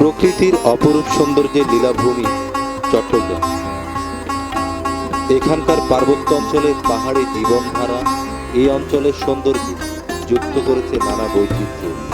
প্রকৃতির অপরূপ সৌন্দর্যের লীলাভূমি চট্টগ্রাম। এখানকার পার্বত্য অঞ্চলের পাহাড়ি জীবনধারা এই অঞ্চলের সৌন্দর্য যুক্ত করেছে নানা বৈচিত্র্য।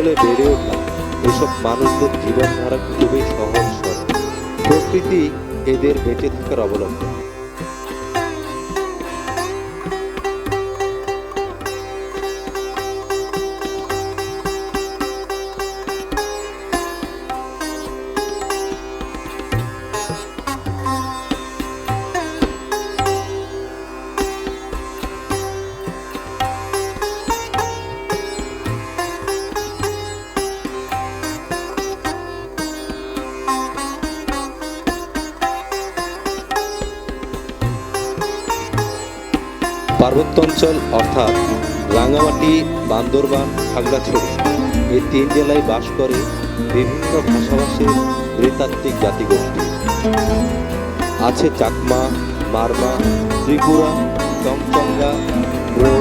কোলে বেড়ে ওঠা এসব মানুষদের জীবনধারা খুবই সহজ প্রকৃতি এদের বেঁচে থাকার অবলম্বন পার্বত্য অঞ্চল অর্থাৎ রাঙামাটি, বান্দরবান, খাগড়াছড়ি এই তিন জেলায় বাস করে বিভিন্ন ভাষাভাষীর নৃতাত্ত্বিক জাতিগোষ্ঠী। আছে চাকমা, মারমা, ত্রিপুরা, চংচঙ্গা ব্রো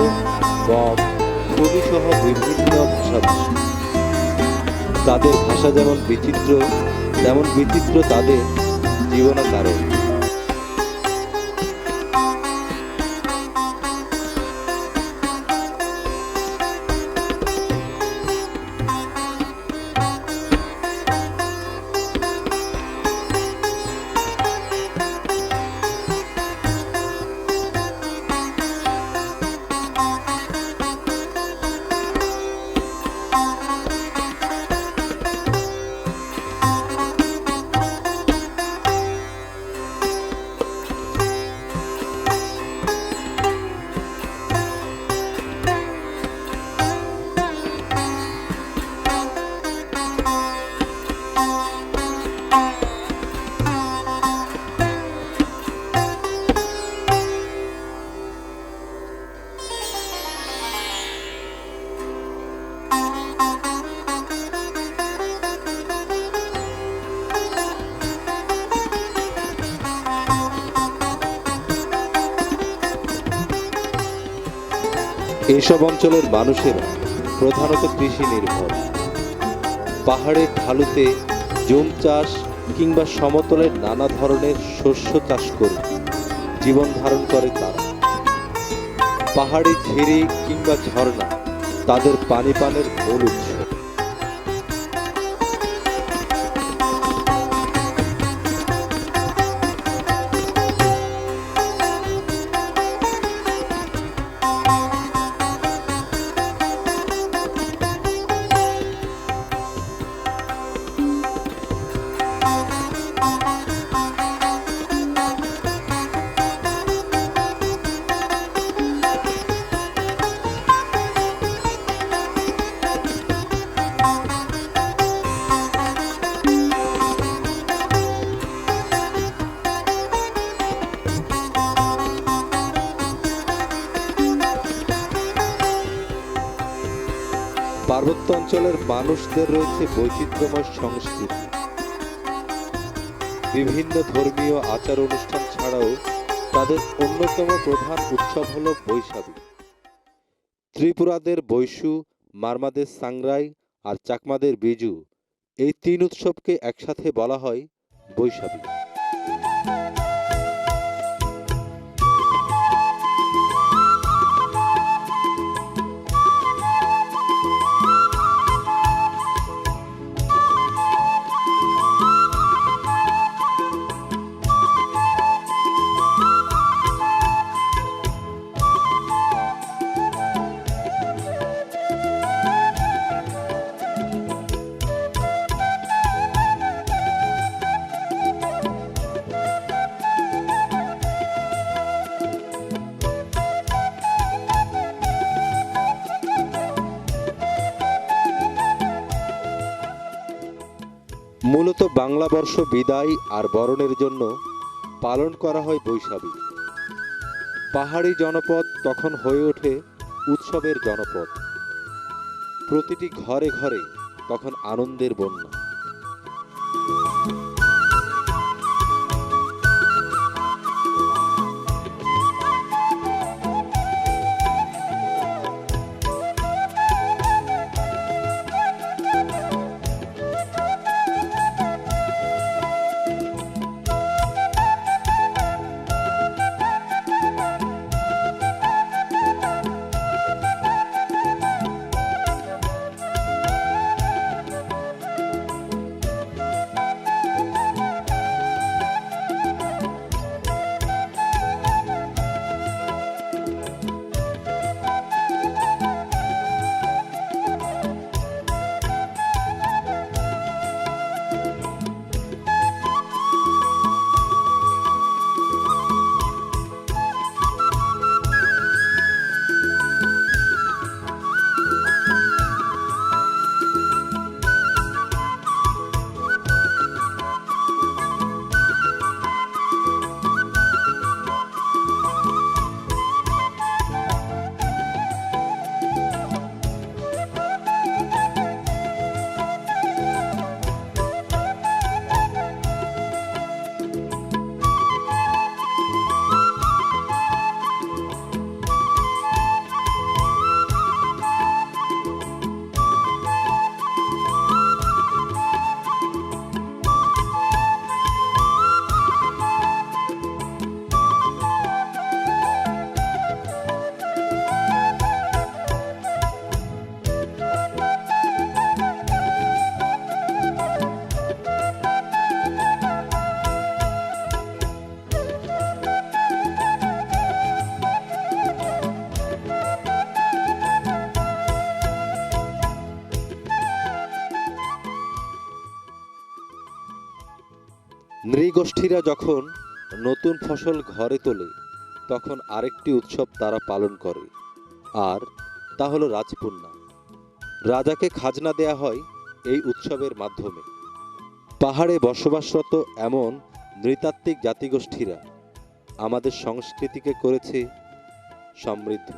গম কবি সহ বিভিন্ন ভাষাভাষী। তাদের ভাষা যেমন বিচিত্র, তেমন বিচিত্র তাদের জীবনাকারণ এইসব অঞ্চলের মানুষেরা প্রধানত কৃষি নির্ভর। পাহাড়ের ঢালুতে জুম চাষ কিংবা সমতলের নানা ধরনের শস্য চাষ করে জীবন ধারণ করে তারা। পাহাড়ে ঝিরি কিংবা ঝর্ণা তাদের পানি পানের মূল উৎস। পার্বত্য অঞ্চলের মানুষদের রয়েছে বৈচিত্র্যময় সংস্কৃতি। বিভিন্ন ধর্মীয় আচার অনুষ্ঠান ছাড়াও তাদের অন্যতম প্রধান উৎসব হল বৈশাখী। ত্রিপুরাদের বৈশু, মারমাদের সাংরাই আর চাকমাদের বিজু এই তিন উৎসবকে একসাথে বলা হয় বৈশাখী। মূলত বাংলা বর্ষ বিদায় আর বরণের জন্য পালন করা হয় বৈশাখী। পাহাড়ি জনপদ তখন হয়ে ওঠে উৎসবের জনপদ। প্রতিটি ঘরে ঘরে তখন আনন্দের বন্যা। নৃগোষ্ঠীরা যখন নতুন ফসল ঘরে তোলে, তখন আরেকটি উৎসব তারা পালন করে, আর তা হলো রাজপুণ্যা রাজাকে খাজনা দেয়া হয় এই উৎসবের মাধ্যমে। পাহাড়ে বসবাসরত এমন নৃতাত্ত্বিক জাতিগোষ্ঠীরা আমাদের সংস্কৃতিকে করেছে সমৃদ্ধ।